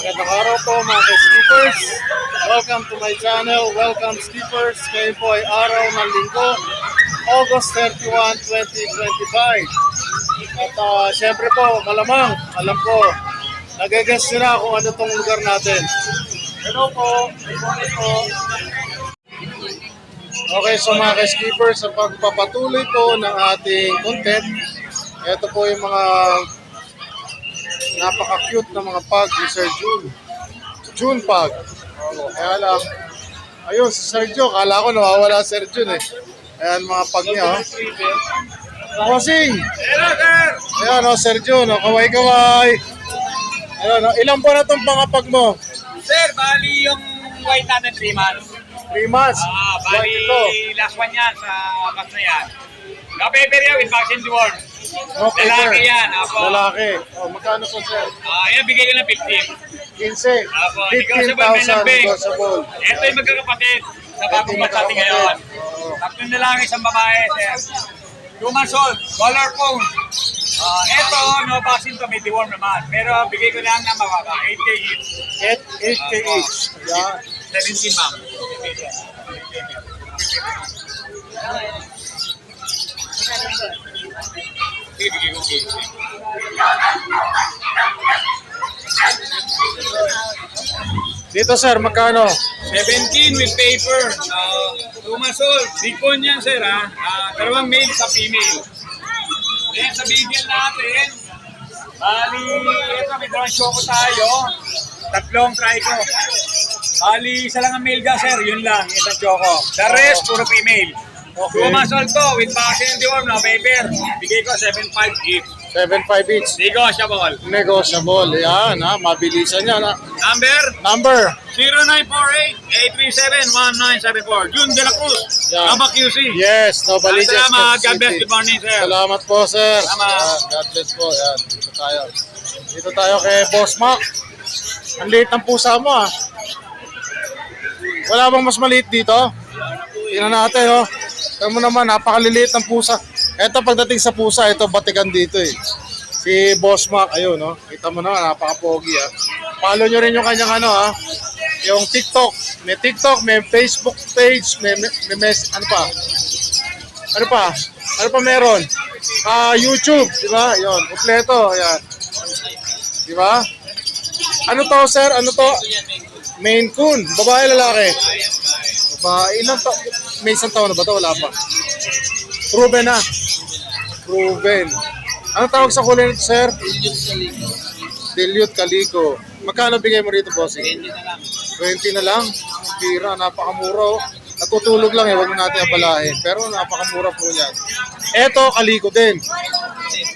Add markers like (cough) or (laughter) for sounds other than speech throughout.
Magandang araw po mga skippers. Welcome to my channel. Welcome skippers. Ngayon po ay araw ng linggo, August 31, 2025. At ah, syempre po, malamang, alam ko, nagagas nyo na kung ano tong lugar natin. Hello po. Good po. Okay, so mga skippers, sa pagpapatuloy po ng ating content, ito po yung mga napaka-cute na mga pug ni Sir June. June pug. Oh, kaya lang, ayun, si Sir June, kala ko nawawala si Sir June eh. Ayan mga pug niya, oh. Bossing! Ayan, oh, Sir June, oh, kaway-kaway. Ayan, oh, ilan po na itong pangapag mo? Sir, bali yung white natin 3 months. 3 months. Ah, bali last one yan sa box na yan. No-paper yan with vaccine reward. No paper. Lalaki yan, apo. Lalaki. Oh, magkano po, Sir? Ah, yan, bigay ko ng 15. 15. Apo, may 15,000 lambing. negotiable. Ito yung magkakapatid sa bagong Ito yung natin ngayon. Oo. Tatlo na lang isang babae, sir. Months old, color phone. Ah, ito, no vaccine to, may deworm naman. Pero bigay ko lang ng mababa, 8K each. 8, 8K each. Yan. 17 ma'am. Sige, bigay ko 15. Dito, Sir, magkano? 17 with paper. Uh, old. Bicon yan, sir, ha? Ah, dalawang male sa female. Then, sa bigel natin, bali, ito, may dalawang choco tayo. Tatlong trico. Bali, isa lang ang male dyan, sir. Yun lang, isang choco. The rest, puro female. Okay. Old to, with vaccine and deworm, no paper. Bigay ko 7.5 each. 7.5 each. Negotiable. Negotiable. Yan, ha? Mabilisan yan, ha? Number Number. 0948-837-1974. June De La Cruz. Yeah. Aba QC. Yes, no, Baliches. Salamat. God bless. Good morning, sir. Salamat po, sir. Salamat. Yan, God bless po. Yan, dito tayo. Dito tayo kay Boss Mac. Ang liit ng pusa mo, ah. Wala bang mas maliit dito? Tingnan natin, oh. Tingnan mo naman, napakaliliit ng pusa. Ito, pagdating sa pusa, ito, batikan dito, eh. Si Boss Mac, ayun, no? Kita mo na, napaka-pogi, ah. Follow nyo rin yung kanyang, ano, ah. Yung TikTok. May TikTok, may Facebook page, may, may, may mes- ano pa? Ano pa? Ano pa meron? Ah, YouTube, di ba? Yon, kompleto, yan. Di ba? Ano to, sir? Ano to? Maine Coon. Babae, lalaki? Babae. Ilang ta- May isang taon na ba to? Wala pa. Proven na. Proven. Ano tawag sa kulay nito, sir? Dilute Calico. Magkano bigay mo rito, bossing? 20 na lang. Ang Pira, napakamura. oh. Natutulog lang eh, wag na natin abalahin. Pero napakamura po yan. Eto, kaliko din.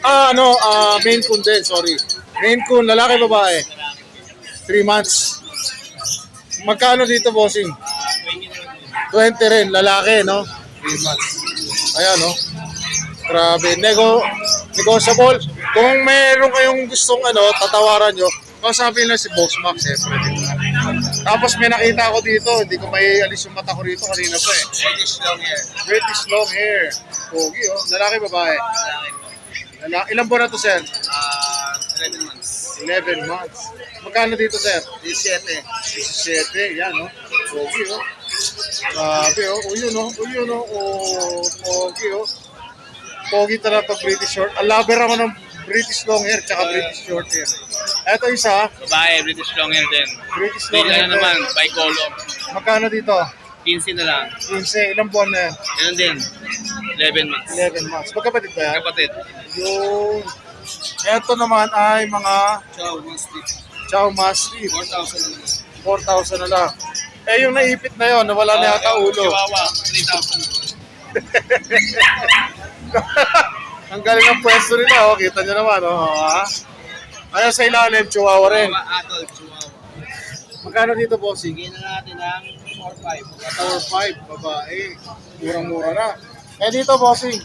Ah, ano, ah, main coon din, sorry. Main coon, lalaki, babae. 3 months. Magkano dito, bossing? 20 rin, lalaki, no? 3 months. Ayan, no? Grabe. Nego, negotiable. Kung meron kayong gustong ano, tatawaran nyo, kausapin lang si Boss Max, eh. Pwede. Tapos may nakita ako dito, hindi ko may alis yung mata ko rito kanina pa eh. British long hair. British long hair. Pogi, oh. Lalaki, babae. Lalaki. Ilan buwan na to, sir? Ah, 11 months. 11 months. Magkano dito, sir? 17. 17. Yan, oh. Pogi, oh. Grabe, oh. O, yun, oh. O, yun, oh. Oh, pogi, oh. Pogi talaga pag British short. Ang lover ako ng British long hair tsaka British short hair. Ito isa, Babae, British long hair din. British long hair. na naman, by column. Magkano dito? 15 na lang. 15. Ilang buwan na yan? Yan din. 11 months. 11 months. Magkapatid ba yan? Kapatid. Yung... Ito naman ay mga Ciao, Mastic. Chow Mastiff. 4,000 na lang. 4,000 na lang. Eh, yung naipit na yon, nawala na yata ulo. Chihuahua, 3,000. (laughs) Ang galing ng pwesto nila, oh. Kita nyo naman, oh. Ha? Ayun sa ilalim, chihuahua rin. Chihuahua, adult, Chihuahua. Magkano dito, bossing? Bigyan na natin ng 4,500. 4-5, babae. Murang-mura na. Eh, dito, bossing.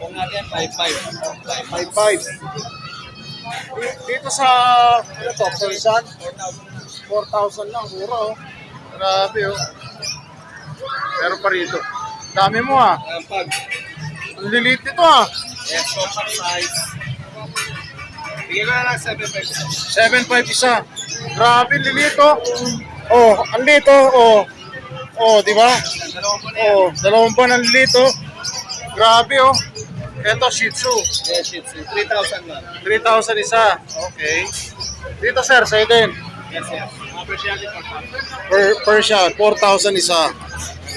Kung natin, 5,500. 5-5. Dito sa, ano to, Persian? 4,000 lang, mura, oh. Grabe, oh. Meron pa rito. Dami mo, ah. Ang pag Ang lilit nito, ah. yes, compact size. Bigyan ko na lang 7.5. 7.5 isa. Grabe, lilito. Oh, ang lito. Oh. Oh, di ba? Dalawang na Oh, dalawang buwan ang lilito. Grabe, oh. Ito, Shih Tzu. Yes, shit. 3,000 lang. 3,000 isa. Okay. Dito, sir, sa'yo din. Yes, yes. For Per, Persian, 4,000 isa.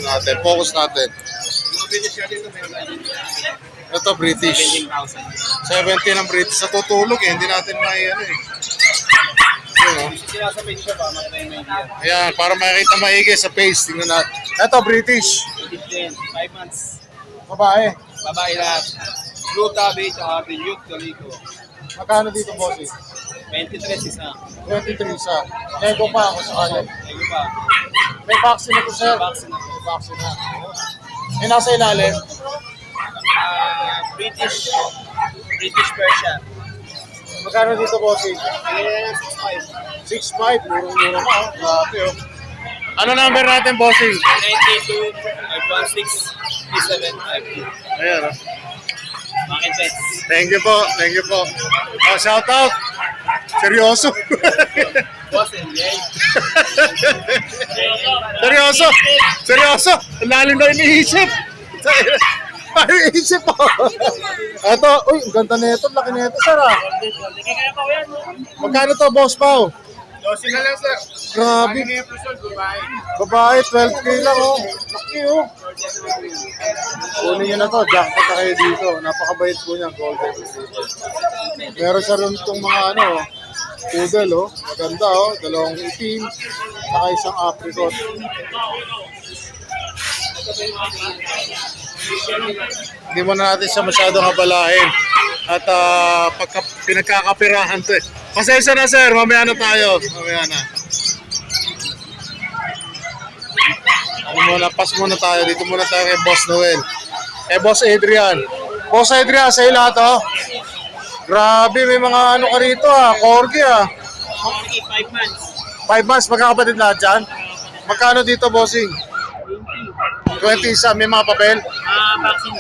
Natin, focus natin. Ito, British. 17,000. 17 ang British. Sa tutulog eh, hindi natin may ano eh. Ayan, para makikita maigi sa face. Tingnan natin. Ito, British. British din, 5 months. Babae. Babae lahat. Blue tabby, tsaka Bilyuk, Dolico. Magkano dito, bossy? 23 isa. 23 isa. Nego pa ako sa kanya. Ego pa. May vaccine na to, sir. Vaccine na. May vaccine na. Nasa ilalim, Ah, British. British Persian. magkano dito, na lang 6.5. 6'5". Murong-mura na, oh. Grabe, oh. Ano number natin, bossy? 92, 516, 3752. Ayan, oh. Thank you po, thank you po. Oh, shout out. Seryoso. Seryoso. Seryoso. Ang Lalim na iniisip. Ay, iniisip po. Ito, uy, ang ganda na ito. Laki na ito, sir ah. Magkano to, boss Pao? Dosin na lang, sir. Grabe. Ano yung presol, babae? Babae, 12K lang oh. Laki oh. Kunin nyo na to, jackpot na kayo dito. Napakabait po niya, golden retriever. Meron siya rin itong mga ano, poodle oh. Maganda oh, dalawang itim, saka isang apricot. Hindi mo na natin siya masyadong abalahin. At ah, pagka, pinagkakapirahan to eh. Pasensya na sir, mamaya na tayo. Mamaya na. Ano muna, pass muna tayo. Dito muna tayo kay Boss Noel. Kay Boss Adrian. Boss Adrian, sa'yo lahat oh. Grabe, may mga ano ka rito ah. Corgi ah. Okay, 5 months. Five months, magkakapatid lahat dyan. Magkano dito, bossing? 20 isa, may mga papel. Ah, vaccine.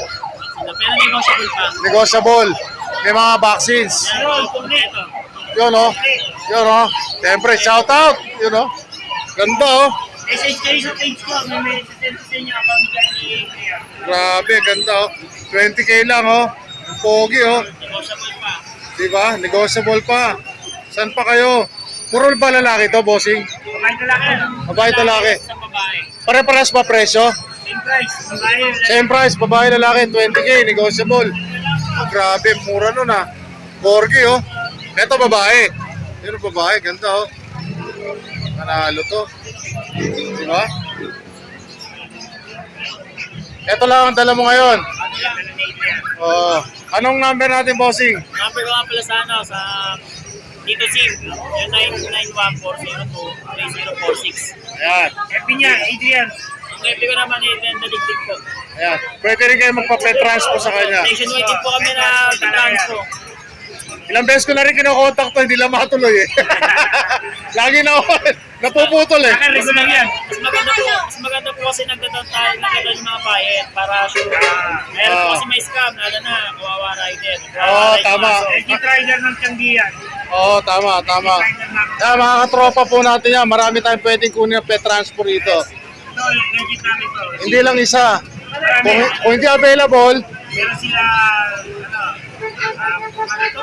Pero negotiable pa. Negotiable. May mga vaccines. Pero, kompleto. Yun oh. Yun oh. Siyempre, shout out. Yun oh. Ganda oh. Message kayo sa page ko. May message sa inyo ako ni. Grabe, ganda oh. 20k lang oh. Ang Pogi oh. Negotiable pa. Diba? Negotiable pa. Saan pa kayo? Puro ba lalaki to, bossing? Babae talaki. Babae talaki. Sa babae. Pare-pares ba presyo? Same price. Babae. Same price, babae lalaki, 20k, negotiable. Oh, grabe, mura nun ah. Corgi oh. Ito babae. Ang babae, ganda oh. Manalo to. Di ba? Ito lang ang dala mo ngayon. Oh, anong number natin, bossing? Number ko nga pala sa ano, sa Tito Sim, yung 991-402-3046. Ayan. FB niya, Adrian. Ang FB ko naman, Adrian Daligdig po. Ayan. Pwede rin kayo magpa-transpo sa kanya. Nationwide po kami na transpo. Ilang beses ko na rin kinokontak to, hindi lang makatuloy eh. (laughs) Lagi na ako, napuputol eh. Akin, regular yan. Mas maganda po, mas maganda po kasi nagdadaan tayo, nagdadaan yung mga bayad para sure. Meron po Ah. kasi may scam, lalo na, kawawa rider. Oo, tama. Legit rider ng Tianggian. Oo, tama, tama. Kaya mga katropa po natin yan, marami tayong pwedeng kunin ng pet transport dito. Hindi lang isa. Kung, kung hindi available, Meron sila, ano, to?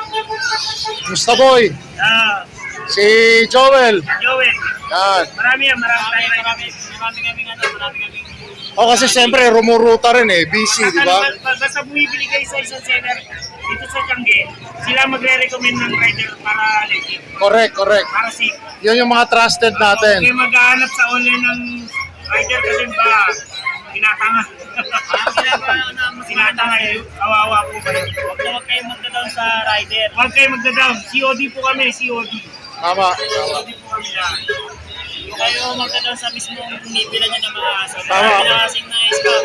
Musta Boy, Ah, si Joel. Joel. Yan. Marami yan, marami tayo. Marami, marami kaming ano, marami kaming... O kasi siyempre, rumuruta rin eh, busy, di ba? Basta- bumibili kayo sa isang seller dito sa Tiangge, sila magre-recommend ng rider para legit, Correct, correct. para safe. Yun yung mga trusted natin. maghahanap sa online ng rider kasi ba, tinatanga. Tinatanga eh, kawawa po kayo. Huwag na huwag kayong magda-down sa rider. Huwag kayong magda-down. COD po kami, COD. Tama. COD po kami yan. Huwag kayo magda-down sa mismong binibila nyo ng mga aso. Tama. Marami na kasing na scam.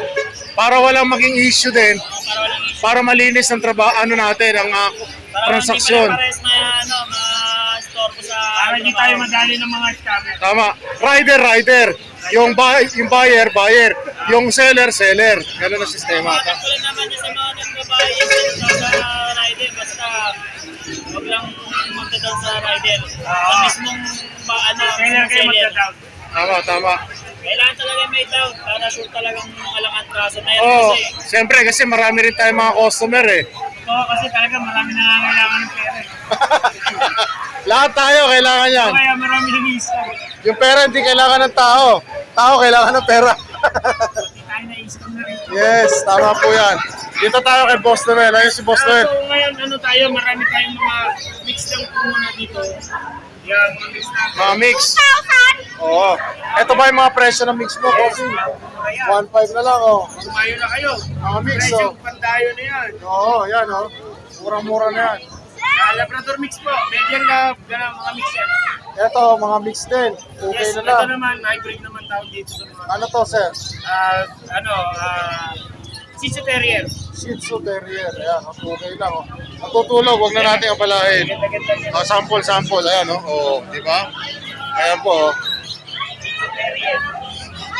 Para walang maging issue din, Para walang issue. para malinis ang trabaho, ano natin, ang ah, Para transaksyon. hindi pares na ano, ma-store po sa... Para hindi tayo madali ng mga scammer. Tama. Rider, rider. Yung, buy, yung buyer, buyer. Yung seller, seller. Ganun ang sistema. Lang naman yung sa mga nagbabayad sa sa rider, basta huwag lang doon sa rider. Ang mismong ba, ano, Kailan kayo seller. Tama, tama. Kailangan talaga may down para sure talagang malakas kaso na yan Oo, kasi. siyempre kasi marami rin tayong mga customer eh. Oo, kasi talaga marami nangangailangan ng pera. Lahat tayo kailangan yan. Kaya marami nag-iisa. Yung pera hindi kailangan ng tao. Tao kailangan ng pera. Tayo na-scam na rin. yes, tama po yan. Dito tayo kay Boss Noel. Ayun si Boss Ah, Noel. so ngayon, ano tayo, marami tayong mga mix lang po muna dito. Yan, mga mix natin. Mga mix. Oo. Ito ba yung mga presyo ng mix mo? Bossing? Ayan, 1.5 na lang oh. kumayo na kayo. Mga mix Presyo oh. pandayo na yan. Oo, yan oh. Murang-mura na yan. Ah, Labrador mix po. Medium lab, ganun, mga mix yan. Ito, mga mix din. Okay Yes, na ito lang. naman, hybrid naman tawag dito sa mga, Ano to, sir? ah, ano, ah, Shih Tzu Terrier. Shih Tzu Terrier. Ayan, okay lang oh. Natutulog, huwag na natin niya. Oh, sample, sample. Ayan, oh. oh di ba? Ayan po, oh.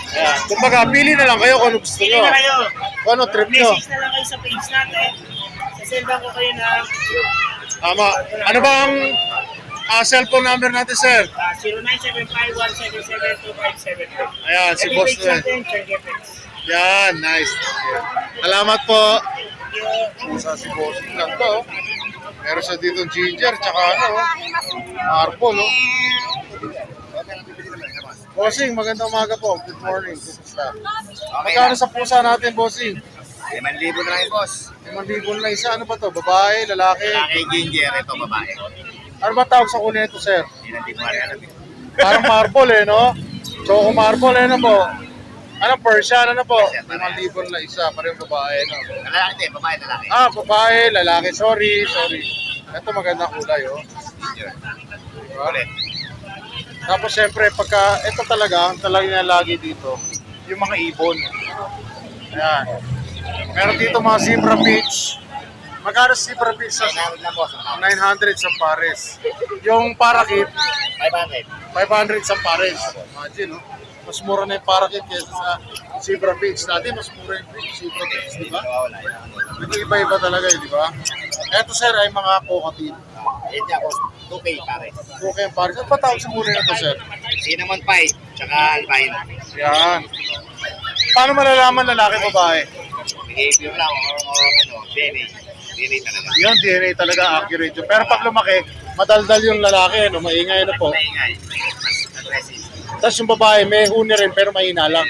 Ayan. Kumbaga, pili na lang kayo kung ano gusto Pili nyo. na kayo. Kung ano trip nyo. Message na lang kayo sa page natin. Sasendan ko kayo ng Tama. Ano ba ang ah, cellphone number natin, sir? uh, 0975-177-2572. Ayan, si Boss Noel. Yan, nice. Salamat po. Yung Sa si Boss lang to. oh. Meron siya dito ginger, tsaka ano, oh. marble, oh. Bossing, magandang umaga po. Good morning. Kumusta? Magkano sa pusa natin, Bossing? 5,000 na lang yung boss. 5,000 na isa. Ano ba to? Babae, lalaki? Lalaki ginger, ito babae. Ano ba tawag sa kunin ito, sir? Hindi rin alam eh. Parang marble eh, no? Choco marble eh, ano po? Ano, Persian, ano po? 5,000 na isa, parang babae, no? Lalaki babae, lalaki. Ah, babae, lalaki. Sorry, sorry. Ito magandang kulay, oh. Ginger. Diba? Ulit. Tapos syempre, pagka, ito talaga, ang talaga na lagi dito, yung mga ibon. Ayan. Meron dito mga zebra beach. Magkano zebra beach sa 900 na boss. 900 sa pares. Yung parakit, 500. 500 sa pares. Imagine, no? Mas mura na yung parakit kaysa sa zebra beach. Dati mas mura yung zebra beach, di ba? Yun. Nag-iba-iba talaga, eh, di ba? Ito sir ay mga cockatiel. Yan niya boss. 2K pare. Okay yung pares. Ano ba tawag sa mura na to, sir? Cinnamon pie, tsaka albino. Yan. Paano malalaman lalaki babae? Behavior lang o, o ano, DNA. DNA talaga. Yun, DNA talaga accurate yun. Pero pag lumaki, madaldal yung lalaki, ano, maingay na po. Maingay. Mas aggressive. Tapos yung babae, may huni rin, pero mahina lang.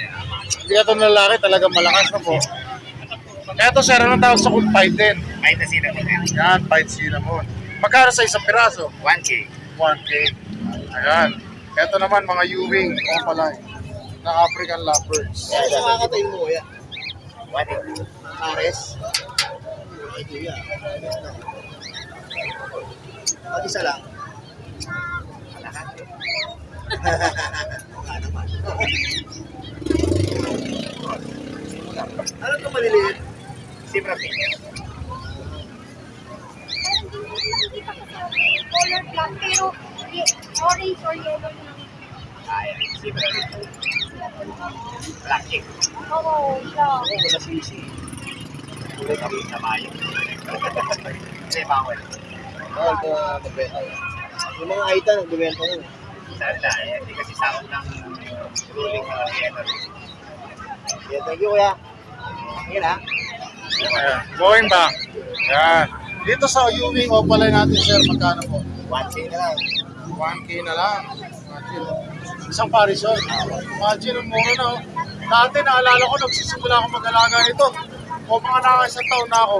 Hindi ka ng lalaki, talagang malakas na po. Eto sir, anong tawag sa kung fight din? Kahit na cinnamon yan. Yan, fight cinnamon. Magkano sa isang piraso? 1K. 1K. Ayan. Eto naman, mga Ewing, o pala, na African lovebirds. Yan, sa kakatayin mo yan. 1K. Pares. Mag-isa lang. (laughs) ano ito maliliit? Zebra pink. color black pero orange or yellow lang. Ayan, pink. Black ink. Oo, yeah. Oo, wala sisi. Kulay kami sa mayo. Kasi bawal. Na nagbenta yun. Yung mga Aita, nagbibenta yun. Sanda, eh, hindi kasi sakot ng ruling sa Vienna. Yeah, thank you, kuya. Yan ha. Ayan. Going back. Yan. Dito sa Ewing, o pala natin sir, magkano po? 1K na lang. 1K na lang. Imagine. Isang paris yun. Imagine, ang mura na. oh. Dati, naalala ko, nagsisimula ako mag-alaga nito. O mga naka isang taon na ako.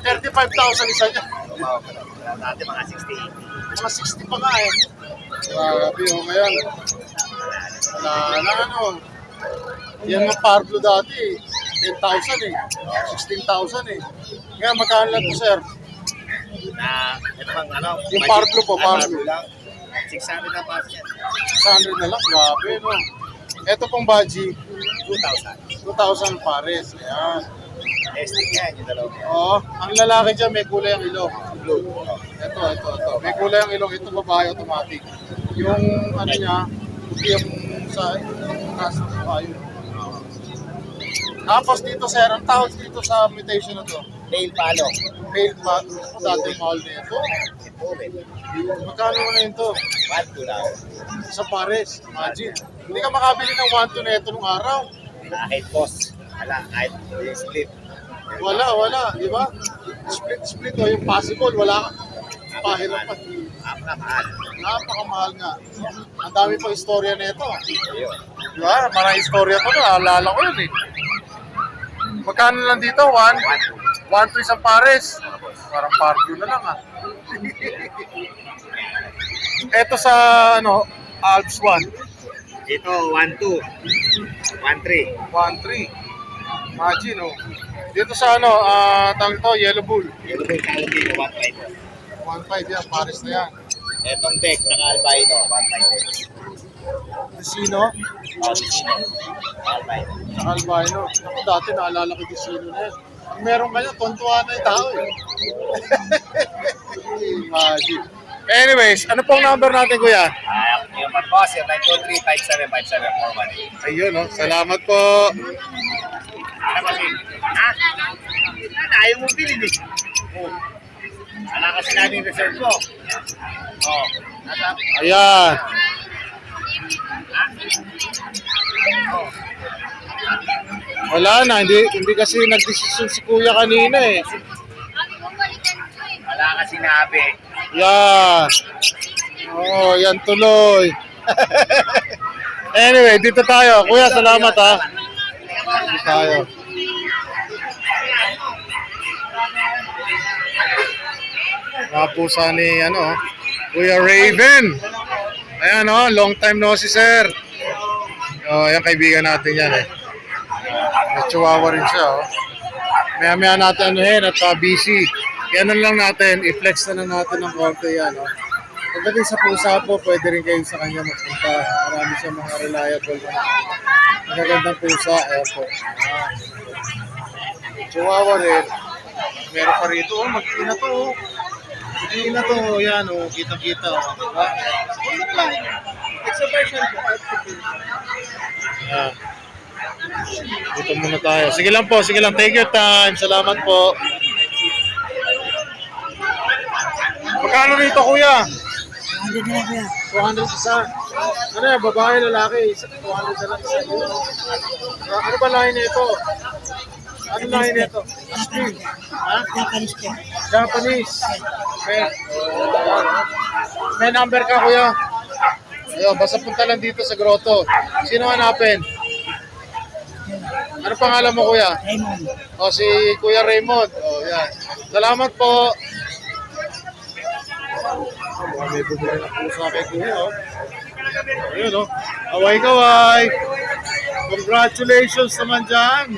35,000 isa niya. Lang. Dati mga 68. Mga 60 pa nga eh. Grabe oh, ngayon. Wala na ano. Yan mga Parblo dati eh. 10,000 eh. 16,000 eh. Ngayon, magkano lang to sir? Na, ito bang ano? Yung Parblo po, Parblo. lang. 600 na pass yan. 600 na lang. Grabe no. Ito pong baji, 2,000. 2,000 pares. Ayan. Estic yan, yung dalawa. Oo, ang lalaki dyan may kulay ang ilong. Blue. Ito, ito, ito. May kulay ang ilong. Ito babae automatic. Yung ano niya, puti yung sa nasa babae. Tapos dito sir, ang tawag dito sa mutation na to, Male palo. Male pa, dati mahal na ito. Magkano na ito? One, two lang. Sa pares, imagine. Hindi ka makabili ng 1 na ito nung araw. Kahit boss. Wala, kahit split. Wala, wala, di ba? Split, split o yung possible, wala ka. Pahirapan. Napakamahal. Napakamahal nga. Ang dami pa istorya nito. Ayun. Di ba? Maraming istorya pa na. Alala ko yun eh. Magkano lang dito? One? One, two. One to isang pares. Parang pardo na lang ah. (laughs) Ito sa ano, Alps 1. Ito, one, two. One, three. 1-3. Imagine oh. Dito sa ano, ah, tawag to, Yellow Bull. Yung may tawag dito, one, five. 1-5 yan, pares na yan. Etong deck, saka albino, one, five. Casino, sino? Albino. sa Albino. Ako dati naalala ko yung Casino na yan. Kung meron kanya, tontuwa na yung tao eh. (laughs) Imagine. Anyways, ano pong number natin kuya? Ah, yung mga boss, yung 923-5757-418. Ayun oh, salamat po. Ano kasi? Ha? Ayaw mo bilhin eh. Oh. Wala kasi natin reserve mo. Oh. Ayan. Wala na, hindi, hindi kasi nagdesisyon si kuya kanina eh. wala kasi sinabi. Yan. Oh, yan tuloy. (laughs) anyway, dito tayo. Kuya, salamat ha. Dito tayo. Mga pusa ni ano, Kuya Raven. Ayan oh, long time no si sir. Oh, yan kaibigan natin yan eh. May chihuahua rin siya oh. Maya maya natin ano yan at uh, busy. Kaya ano lang natin, i-flex na lang natin ng konti yan. Oh. Pagdating sa pusa po, pwede rin kayo sa kanya magpunta. Marami siya mga reliable na magagandang pusa. Ayan po. Chihuahua rin. Meron pa rito. Oh, mag-ina to. Oh. Mag-ina to. Yan oh. Kita-kita. Oh. Diba? Exhibition po. Ayan. Dito muna tayo. Sige lang po, sige lang. Take your time. Salamat po. Magkano rito, kuya? 200 isa. Ano yan, babae, lalaki? Isa- 200 na lang isa. Ah, Ano ba lahi nito? Ano lahi nito? Asking. Ha? Japanese. Japanese. Okay. May number ka, kuya? Ayun, basta punta lang dito sa grotto. Sino hanapin? Ano pangalan mo, kuya? Raymond. O, si Kuya Raymond. O, yan. Salamat po. Oh, may bumili na pusa kay Kuya, oh. Ayun, oh. Away-kaway. Congratulations naman dyan.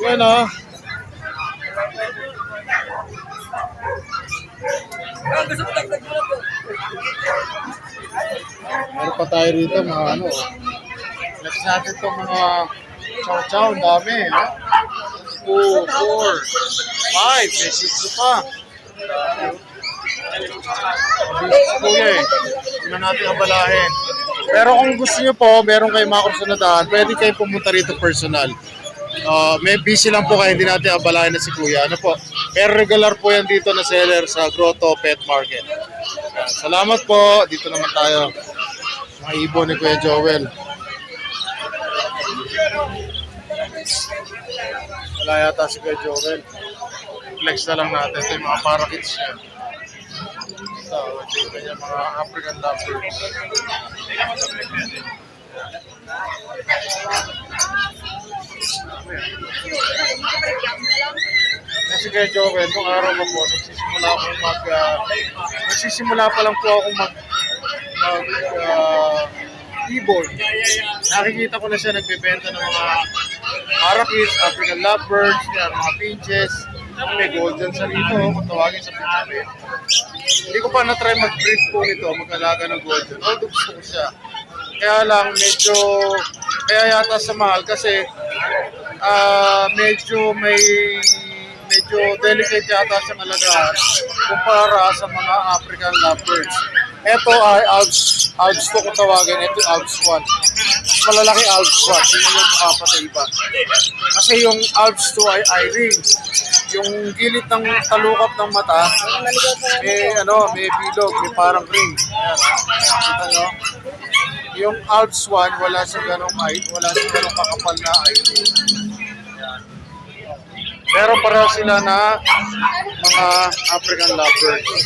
Yan, oh. Meron pa tayo rito mga ano. Flex natin itong mga chow-chow. Ang dami. Ha? 2, 4, 5. May 6 pa. Po eh. Hindi na natin abalahin. Pero kung gusto nyo po, meron kayo mga kursunadahan, pwede kayo pumunta rito personal. Uh, may busy lang po kayo, hindi natin abalahin na si Kuya. Ano po? Pero regular po yan dito na seller sa Grotto Pet Market. Salamat po. Dito naman tayo. Mga ibon ni Kuya Joel. Wala yata si Kuya Joel. Flex na lang natin. Ito yung mga parakeets niya. Ito, yung mga African lovebirds. Kasi kaya Joel, nung araw ko po, nagsisimula akong mag, ah, nagsisimula pa lang po ako mag, mag, ah, ibon. Nakikita ko na siya nagbebenta ng mga parakeets, African lovebirds, yan, mga pinches. May golden sa rito, kung tawagin sa Pilipinas. Hindi ko pa na-try mag-breed po nito, mag-alaga ng golden. Although gusto ko siya. Kaya lang, medyo, kaya yata sa mahal kasi ah medyo may, medyo delicate yata sa alagaan. kumpara sa mga African lovebirds. Ito ay Alps, Alps 2 kung tawagin. Ito Alps 1. Mas malalaki Alps 1. Tingnan yung mukha pa sa iba. Kasi yung Alps 2 ay Irene. Yung gilid ng talukap ng mata, may ano, may bilog, may parang ring. Ayan, ah. Kita nyo? Yung Alps 1, wala sa ganong ay, wala sa ganong kakapal na. Ayan. Pero para sila na mga African lovebirds.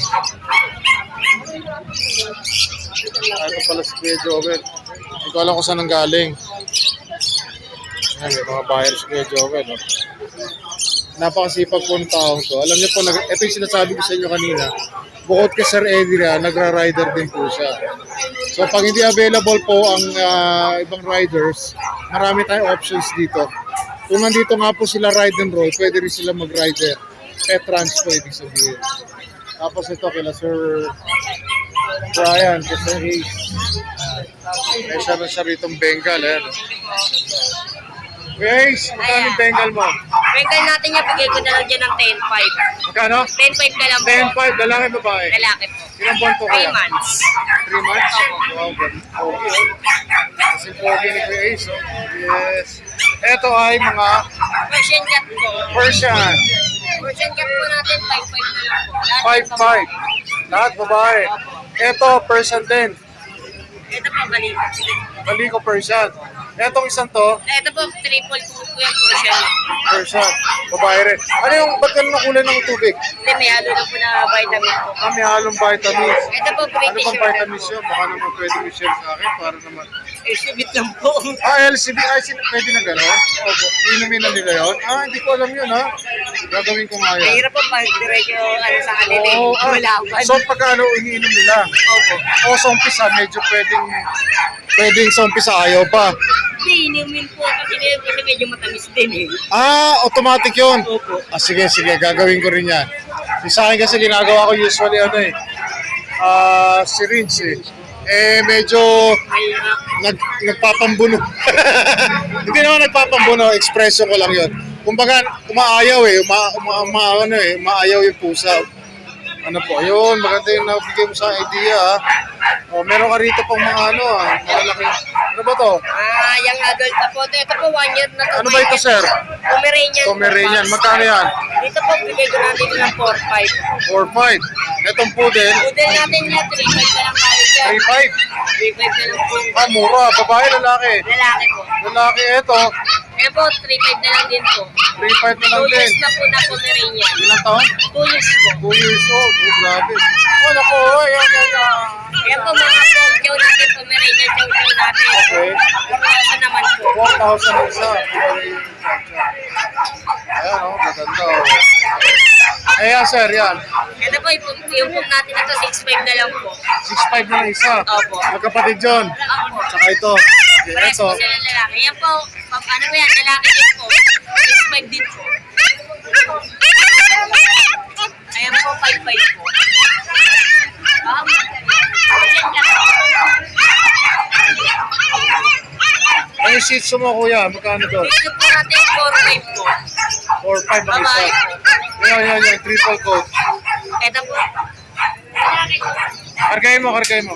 Ah, Ito pala si Kuya Joel. Hindi ko alam kung saan ang galing. Ayan, may mga buyer si Kuya Joel. Oh. Napakasipag po ng taong to. Alam niyo po, nag, ito yung sinasabi ko sa inyo kanina. Bukod kay Sir Eddie na, nagra-rider din po siya. So pag hindi available po ang ah, ibang riders, marami tayong options dito. Kung nandito nga po sila ride and roll, pwede rin sila mag-rider. Pet transpo, ibig sabihin. Tapos ito kila Sir Brian, kay Sir Ace. May siya na siya ritong Bengal, eh. No? Kuya Ace, magkano yung Bengal mo? Rental natin niya, bigay ko na lang dyan ng 10.5. Magkano? 10.5 na lang po. 10-5, lalaki babae. Lalaki po. Ilang buwan po 3 kaya? months. 3 months? Wow, ganun. Okay. Kasi pogi ni Kuya Ace, oh. Yes. Ito ay mga Persian cat po. Persian. Persian cat po natin, 5.5 na lang po. Lahat 5-5. Lahat babae. Ito, Persian din. Ito po, balita. Baliko Persian. Etong isang to, Ito po, triple two po yung Persian. Persian. Babae rin. Ano yung, ba't ganun ang kulay ng tubig? Hindi, may halo na po na vitamin po. Ah, may halong vitamins. Ito po, Ano British bang Short. vitamins yun? Baka naman pwede mo share sa akin para naman. Exhibit lang po. Ah, LCB. Ay, sin- pwede na gano'n? Opo. Inumin na nila yun? Ah, hindi ko alam yun, ha? Gagawin ko nga yan. Mahirap po pag diretso ano sa kanila eh. Ah, Malaban. so pagka ano, iniinom nila? Opo. O sa umpisa, medyo pwedeng, pwedeng sa umpisa ayaw pa. Hindi, inumin po kasi, kasi medyo matamis din eh. Ah, automatic yun. Opo. Ah, sige, sige, gagawin ko rin yan. Yung sa akin kasi ginagawa ko usually ano eh, ah, syringe eh. Eh, medyo nag, nagpapambuno. (laughs) Hindi naman nagpapambuno, expression ko lang yun. Kumbaga, umaayaw eh, uma, uma, uma, ano eh, umaayaw yung pusa. Ano po, yun, maganda yung nabigay mo sa idea ah. Oh, meron ka rito pang mga ano ah, malalaki. Ano ba to? Ah, yung adult na po. Ito po, one year na to. Ano ba ito, sir? Pomeranian. Pomeranian, magkano yan? Dito po, bigay ko natin ng 4-5. 4-5. Etong poodle, Poodle natin niya, 3-5 na lang. 3-5. 3-5 na lang po. Ah, mura. Babae, lalaki. Lalaki po. Lalaki, eto. Po, 3-5 na lang din po. 3-5 na lang 2 din. years na po na Pomeranian. Ilang taon? 2 years po. 2 years old. Oh, grabe. Oh, naku. Ay, ay. Ayan po mga po, chow natin, Pomeranian chow chow natin. Okay. 4,000 naman po. 4,000 ang isa. Ayan, oh. Maganda, oh. Ayan, sir, yan. Ito po, yung, yung pong natin ito, 6'5 na lang po. 6'5 na lang isa. Opo. Magkapatid John. Opo. Saka ito. Okay, Pares ito. po sila lalaki. Yan po, ano po yan, lalaki din po. 6'5 din po. Ayan po, 5'5 po. Ano yung tzu mo, kuya? Magkano to? Dito po natin, 4'5 po. 4-5 ang isa. Babae po. Yan, yan, yan. Triple coat. Ito po. Kargayin mo, kargayin mo.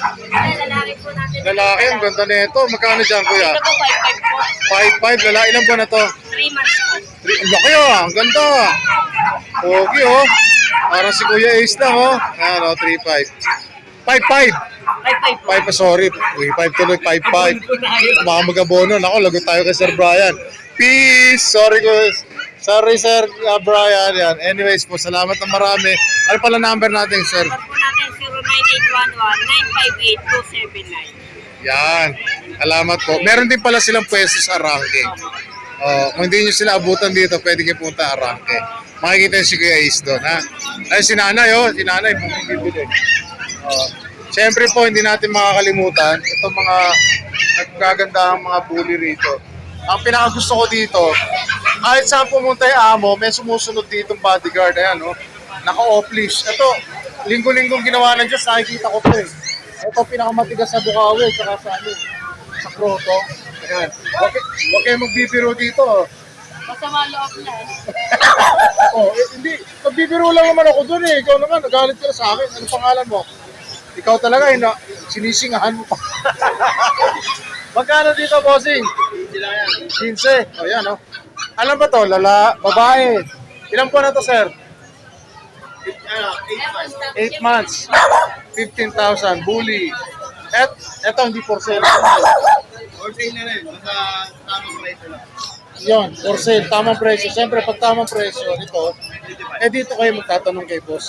Ayan, Lalaki po natin. Lalaki, ang ganda na ito. Magkano dyan, kuya? Ito po, 5'5 po. 5'5", lalaki. Ilan ba na to? 3 months po. Ang laki ah, ang ganda. Pogi oh. Parang si Kuya Ace lang oh. Ayan oh, 3'5". 5'5". 5'5 po. 5 pa, sorry. Uy, 5 tuloy, 5'5". Baka mag-abono. Lagot tayo kay Sir Brian. Peace! Sorry ko. Sorry, Sir uh, Brian. Yan. Anyways po, salamat na marami. Ano pala number natin, Sir? Number po natin 09811-958-279. Yan. Salamat po. Meron din pala silang pwesto sa ranking. Oh, kung hindi nyo sila abutan dito, pwede kayo punta ranking. Makikita si Kuya Ace doon, ha? Ay, si Nanay, oh. Si Nanay, bumibili. Oh. Siyempre po, hindi natin makakalimutan itong mga nagkagandahang mga bully rito. Ang pinakagusto ko dito, kahit saan pumunta yung amo, may sumusunod dito bodyguard. Ayan, oh. Naka-off-leash. Ito, linggo-linggong ginawa ng Diyos, nakikita ko po eh. Ito pinakamatigas sa Bukawi, saka sa ano, sa Kroto. Ayan. Huwag, huwag kayo magbibiro dito. oh. Masama loob na. (laughs) oh, eh, hindi. Nagbibiro lang naman ako dun eh. Ikaw naman, nagalit ka na sa akin. Ano pangalan mo? Ikaw talaga, eh, na, sinisingahan mo pa. (laughs) Magkano dito, bossing? 15. O, yan, oh. Alam ba to? Lala, babae. Ilan po na to, sir? 8 months. 15,000. Bully. Et, eto, hindi for sale. Or sale na rin. Basta tamang price lang. Yon, for sale, tamang presyo. Siyempre, pag tamang presyo nito, eh dito kayo magtatanong kay boss.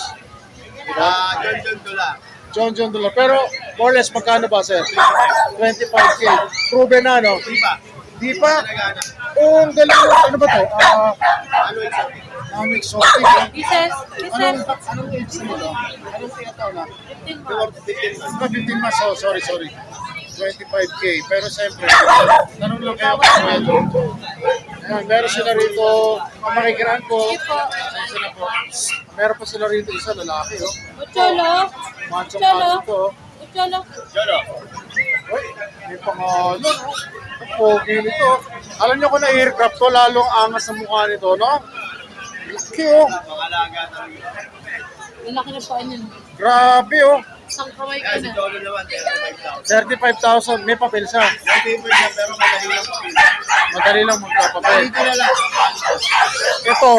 Diba? Ah, John John Dula. John John Dula. Pero, more or less, magkano ba, sir? 25K. Proven na, no? Di ba? Di pa? Oh, ang galing. Ano ba to? Ah, Ano exotic? eh. Pieces, Anong, anong age na nito? Anong tinatawag na? 15 months. 15 months. Oh, sorry, sorry. 25K. Pero siyempre, tanong lang kayo kung pwede. Ayan, meron sila rito, makikiraan po. Sige po. Meron pa sila rito isa, lalaki, oh. Ucholo. Macho Cholo. macho to. oh. Ucholo. Uy, may pangalan, oh. Pogi nito. Alam niyo kung na-aircraft to, lalong angas sa mukha nito, no? Laki, oh. Lalaki na po yun. Grabe, oh. Isang kamay ko si na. Jolo naman, 35,000. 35,000. May papel siya. May paper siya, pero madali lang po. Madali lang na lang. Ito,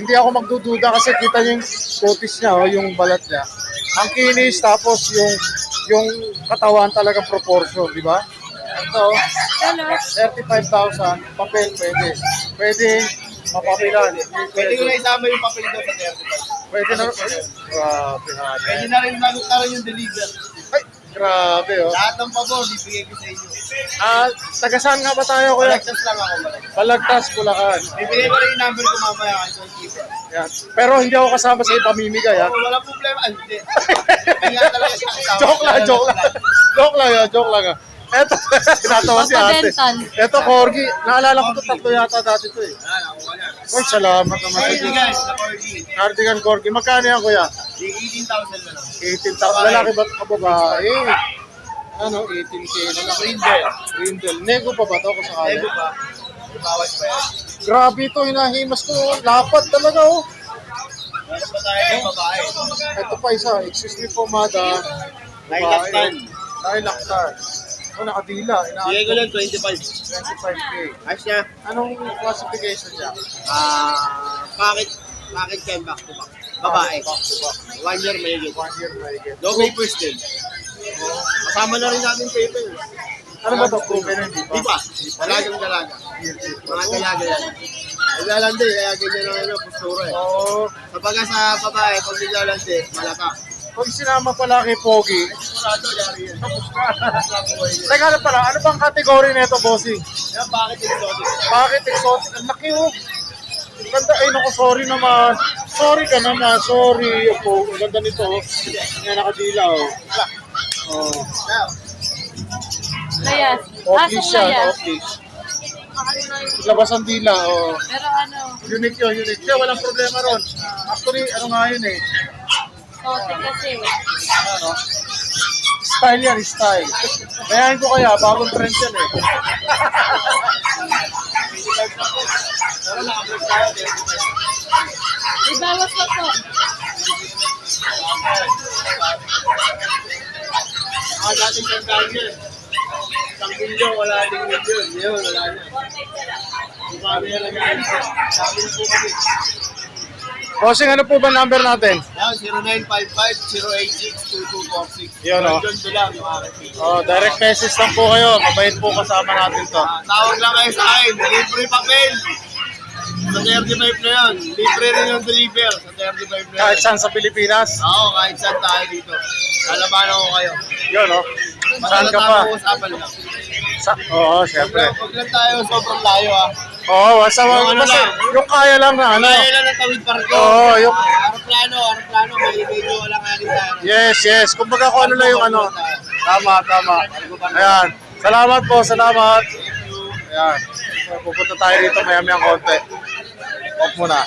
hindi ako magdududa kasi kita niyo yung kutis niya, oh, yung balat niya. Ang kinis, tapos yung yung katawan talaga proportion, di ba? Ito, Ucholo. 35,000, papel pwede. Pwede mapapilan. Pwede ko na isama yung papel doon sa 35. Pwede na. Grabe na. Pwede na rin lagot na rin yung deliver. Ay, grabe oh. Lahat ng pabor, bibigay ko sa inyo. Ah, taga saan nga ba tayo kuya? Collectors lang ako. Malak. Balagtas, Bulacan. Bibigay ko rin yung number ko mamaya Sir Keeper. Yan. Pero hindi ako kasama sa ipamimigay ha. Oh, wala problema. Ah, Hindi. (laughs) Joke lang, joke lang. joke lang joke lang. Eto, (laughs) tinatawa si ate. Papadental. Eto, Corgi. Naalala ko to tatlo yata dati to eh. Ay, salamat naman sa Corgi. Cardigan Corgi. Magkano yan kuya? Di 18,000 na lang. 18,000. Lalaki ba o babae? Ano, 18K na lang. Brindle. Brindle. Nego pa ba to kung sakali? Ego pa. Bawas pa yan. Grabe ito, hinahimas ko. Lapad talaga oh. Meron pa tayo ng babae. Ito pa isa, excuse me po. Lilac tan. Lilac tan. Oh, nakadila. Bigay ko Ina- lang 25. 25K. Ayos niya. Anong classification niya? Ah, bakit bakit yan back to back? Babae. Back to back. One year may higit. One year may get. No papers din. Kasama na rin natin papers. Ano ba ito? Proven na hindi Di pa? ba? Dalagang dalaga. Mga dalaga yan. Naglalandi, kaya ganyan ang ano, postura eh. Oo. Kapag sa babae, pag naglalandi, malaka. Pag sinama pala kay Pogi, Sigurado, yari yan. Teka na pala, ano bang category nito, bossing? Yan, bakit exotic? Bakit exotic? Ang laki oh. Ang Ganda, ay naku, sorry naman. Sorry ka naman, sorry. Opo, ang ganda nito. oh. Yan, nakadila oh. Oh. Layas. Asong leash yan, layas. leash. Labas ang dila, oh. Pero ano, Unique yun, unique. Kaya walang problema ron. Actually, ano nga yun eh. sote kasi. Ano? Style yan, style. Bayahin ko kaya, bagong trend yan eh. May bawas pa po. mga dating tandaan yun. Isang milyon, wala ding milyon. Yun, wala na. Kami na lang yan. Na po kami. Bossing, ano po ba number natin? Yan, 0955-086-2246. Yun, Dulang, yung aking page. Oh, direct message lang po kayo. Mabait po kasama natin to. Ah, tawag lang kayo sa akin. Libre papel. Sa 35 na yun. Libre rin yung deliver. Sa 35 na yun. Kahit saan sa Pilipinas. Oo, kahit saan tayo dito. Lalabanan ko kayo. Yun, oh. Saan ka pa? Basta usapan lang. Sa, oo, Huwag syempre. lang- Huwag lang tayo sobrang layo ah. Oo, basta Yung ano basta lang. yung kaya lang na ano. Kaya lang ng tawid parko. Oo, yung- Ah, aeroplano, aeroplano. May medyo walang ano tayo. Yes, yes. Kumbaga kung ano lang yung ano. Tama, tama. Ayan. Salamat po, salamat. Ayan. So, pupunta tayo dito maya-maya konti. Off muna.